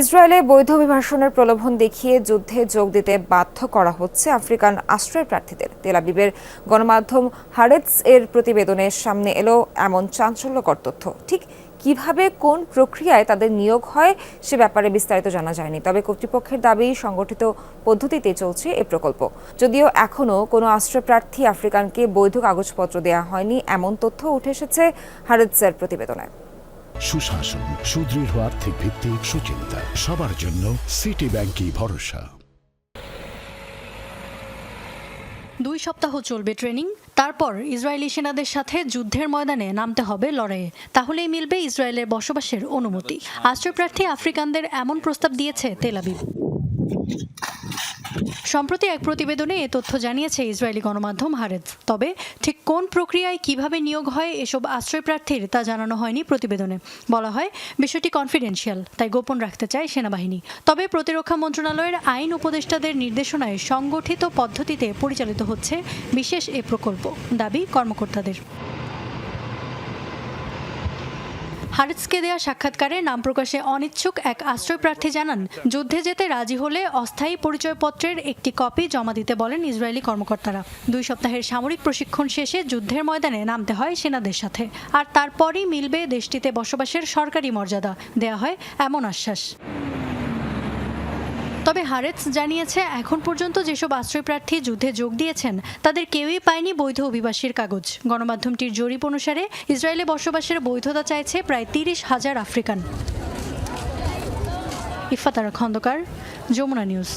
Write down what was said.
ইসরায়েলে বৈধ অভিবাসনের প্রলোভন দেখিয়ে যুদ্ধে যোগ দিতে বাধ্য করা হচ্ছে আফ্রিকান আশ্রয় প্রার্থীদের। তেলাবিবের গণমাধ্যম হারেটস এর প্রতিবেদনের সামনে এলো এমন চাঞ্চল্যকর তথ্য। ঠিক কীভাবে, কোন প্রক্রিয়ায় তাদের নিয়োগ হয় সে ব্যাপারে বিস্তারিত জানা যায়নি, তবে কর্তৃপক্ষের দাবি সংগঠিত পদ্ধতিতে চলছে এ প্রকল্প। যদিও এখনও কোনো আশ্রয় প্রার্থী আফ্রিকানকে বৈধ কাগজপত্র দেওয়া হয়নি, এমন তথ্য উঠে এসেছে হারেটসের প্রতিবেদনে। সুশাসন, সুদৃঢ় আর্থিক ভিত্তি সুচিন্তা, সবার জন্য সিটি ব্যাংকই ভরসা। দুই সপ্তাহ চলবে ট্রেনিং, তারপর ইসরায়েলি সেনাদের সাথে যুদ্ধের ময়দানে নামতে হবে লড়াইয়ে। তাহলেই মিলবে ইসরায়েলের বসবাসের অনুমতি। আশ্রয়প্রার্থী আফ্রিকানদের এমন প্রস্তাব দিয়েছে তেলাবিব সম্প্রতি এক প্রতিবেদনে এ তথ্য জানিয়েছে ইসরায়েলি গণমাধ্যম হারেজ। তবে ঠিক কোন প্রক্রিয়ায় কীভাবে নিয়োগ হয়, এসব আশ্রয় প্রার্থীর তা জানানো হয়নি প্রতিবেদনে। বলা হয়, বিষয়টি কনফিডেন্সিয়াল তাই গোপন রাখতে চায় সেনাবাহিনী। তবে প্রতিরক্ষা মন্ত্রণালয়ের আইন উপদেষ্টাদের নির্দেশনায় সংগঠিত পদ্ধতিতে পরিচালিত হচ্ছে বিশেষ এ প্রকল্প, দাবি কর্মকর্তাদের। হারিসকে দেয়া সাক্ষাৎকারে নাম প্রকাশে অনিচ্ছুক এক আশ্রয় প্রার্থী জানান, যুদ্ধে যেতে রাজি হলে অস্থায়ী পরিচয়পত্রের একটি কপি জমা দিতে বলেন ইসরায়েলি কর্মকর্তারা। দুই সপ্তাহের সামরিক প্রশিক্ষণ শেষে যুদ্ধের ময়দানে নামতে হয় সেনাদের সাথে। আর তারপরই মিলবে দেশটিতে বসবাসের সরকারি মর্যাদা। দেয়া হয় এমন আশ্বাস। তবে হারেস জানিয়েছে, এখন পর্যন্ত যেসব আশ্রয় প্রার্থী যুদ্ধে যোগ দিয়েছেন, তাদের কেউই পায়নি বৈধ অভিবাসীর কাগজ। গণমাধ্যমটির জরিপ অনুসারে ইসরায়েলে বসবাসের বৈধতা চাইছে প্রায় তিরিশ হাজার আফ্রিকান। ইফাতারা খন্দকার, যমুনা নিউজ।